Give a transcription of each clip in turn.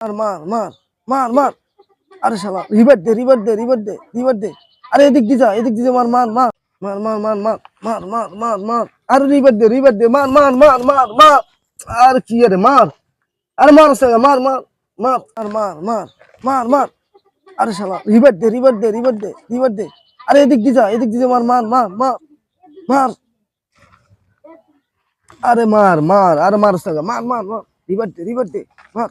মার মার মার মার মার আরে শালা রিভার দে রিভার দে রিভার দে রিভার দে আরে এদিক দিয়ে যা এদিক দিয়ে মার মার মার মার মার মার মার মার মার মার মার আরে রিভার দে রিভার দে মার মার মার মার মার আর কি আরে মার আরে মার সালা মার মার মার আর মার মার মার মার আরে শালা রিভার দে রিভার দে রিভার দে রিভার দে আরে এদিক দিয়ে যা এদিক দিয়ে মার মার মার মার মার আরে মার মার আরে মার সালা মার মার মার রিভার দে রিভার দে মার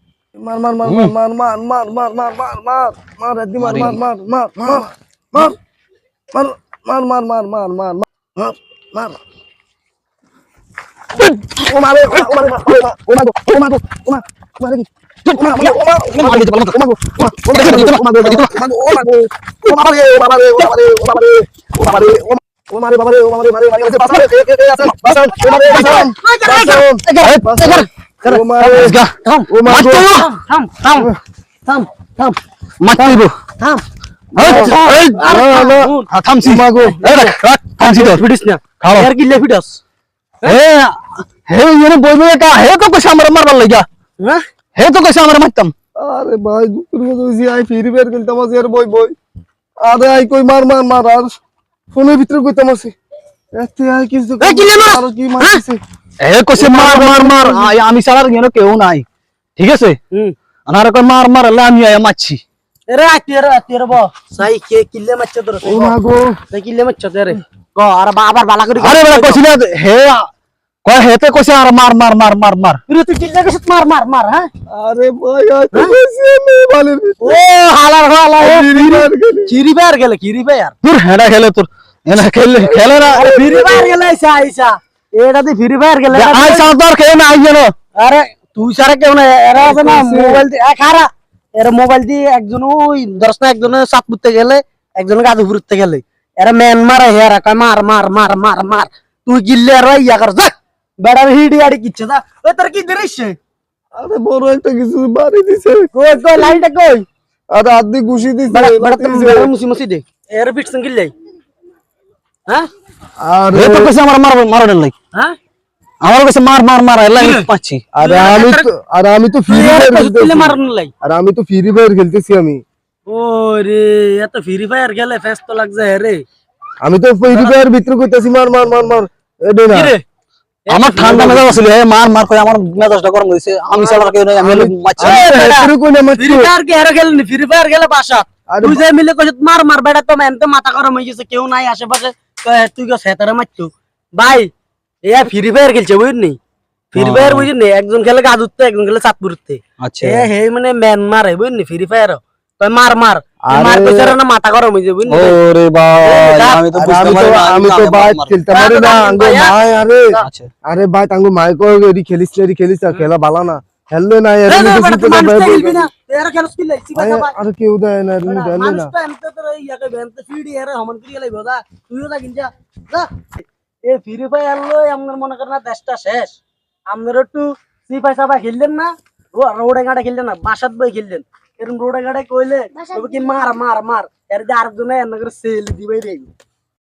মার মার মার মার মার মার মার মার মার মার মার আদি মার মার মার মার মার মার মার মার মার মার মার মার মার মার ও মারে ও মারে ও মারে ও মারে ও মারে ও মারে কি ও মারে ও মারে ও মারে বাবা রে ও মারে মারে মারে বাসা রে কে কে আসেন বাসা ও মারে বাসা ও মারে থাম ও মারে থাম থাম থাম থাম থাম মাতিবো থাম থামছি মাগো থামছি তো ফিটিস না খাও यार কি লে ফিটাস হে হে ইনে বইবে কা হে তো কইছে আমার মারবার লাগা হে তো কইছে আমার মারতাম আরে ভাই তুমি তো জি আই ফিরবে কিন্তু তোমার বই বই আরে আই কই মার মার মার আর ফোনের ভিতরে কইতাম আছি এতে আই কিছু? আর কি মারছে হে কইছে মার মার মার আমি সারার গেনো কেউ নাই। ঠিক আছে? হুম। আনার কই মার মার আল্লাহ আমি আয়া মারছি। এরে আতি এরে আতি এরে ব। সাই কে কিল্লে মারছে তোর? ও মা গো। সাই কিল্লে মারছে তোরে গ আর বালা করে আরে কইছি না হে কয় হেতে কইছে আর মার মার মার মার মার। তুই তুই কিল্লে কইছিস মার মার মার হ্যাঁ? আরে ভাই আই তো কইছি আমি বালের ও হালার হালা ও ফিরি বের খেলি কিরি বাইর গেলে কিরি তোর হেডা খেলে তোর। এনা খেলে খেলে না ফিরি গেলে আইসা আইসা। এটা তুই ফিরি বাইর গেলে আই সাঁতার কেউ না আই আরে তুই সারা কেউ না এরা আছে না মোবাইল দিয়ে খারা এরা মোবাইল দিয়ে একজন ওই দশ না একজনে সাত পুরতে গেলে একজনে গাজু ফুরতে গেলে। এরা ম্যান মারে হেরা কয় মার মার মার মার মার। তুই গিল্লে আর ইয়া কর যা। বেড়ার হিডি আড়ি কিচ্ছে দা ওই তোর কি দিরিস আরে বড় একটা কিছু বাড়ি দিছে। কই কই লাইনটা কই? আরে আদি ঘুষি দিছে। বেড়া মুসি মুসি দে। এর পিটছেন গিল্লে হ্যাঁ? আরে আমার মার মারনের লাই হ্যাঁ? আমার কাছে মার মার মার আল্লাহ পাচ্ছি। আরে আমি তো আরে আমি তো ফ্রি ফায়ার খেলতেছি। মারন লাই আরে আমি তো ফ্রি ফায়ার খেলতেছি আমি। ওরে এত ফ্রি ফায়ার গেলে ফেস তো লাগছে রে। আমি তো ফ্রি ফায়ার ভিতরে কইতাছি মার মার মার মার। এটা না। আমার ঠান্ডা মেজাজ আছিল হে মার মার কই আমার মেজাজটা গরম হইছে আমি সালার কেউ নাই আমি মারছি আরে ভিতরে কই না মারছি ফ্রি ফায়ার কে হেরে গেলেন ফ্রি ফায়ার গেলে বাসা। তুই যে মিলে মার মার বেটা তো মাথা গরম হয়ে গেছে কেউ নাই আশেপাশে। তুই কো সেতারে ভাই এ ফ্রি ফায়ার খেলছে বুঝলি? ফ্রি ফায়ার বুঝলি? একজন খেলে গাজুতে একজন খেলে চাঁদপুরতে আচ্ছা। হে মানে ম্যান মারে বুঝলি? ফ্রি ফায়ার মার মার। মার আরে- না মাথা গরম হয়ে যাবে বুঝলি? ওরে ভাই আমি তো আরে বুঝতে আমি তো পারি আমি তো বাইক খেলতে পারি না আঙ্গো মাই আরে। আচ্ছা। আরে ভাই তাঙ্গো মাই কো খেলিস খেলিস খেলা ভালো না। খেললে এর কিছু তো ভাই না। এরা খেলো skill লাগছি, বাবা, বাবা। কেউ দেয় না এর বেটা, দেয় মানুষ তো এমতে তোর এই ইয়াকে বেনতে ফিডি এরা হমন করিয়ে লাইব, যা। তুইও যা কিনজা, যা। এ ফ্রি ফায়ার লই আপনার মনে করেন না দেশটা শেষ। আপনার একটু ফাই সাফা খেললেন না? রোডে ঘাটে খেললেন না বাসাত বই খেললেন। এরকম রোডে ঘাটে কইলে তবে কি মার মার মার। এর যে আরেকজনে এমন করে সেল দিবাই রে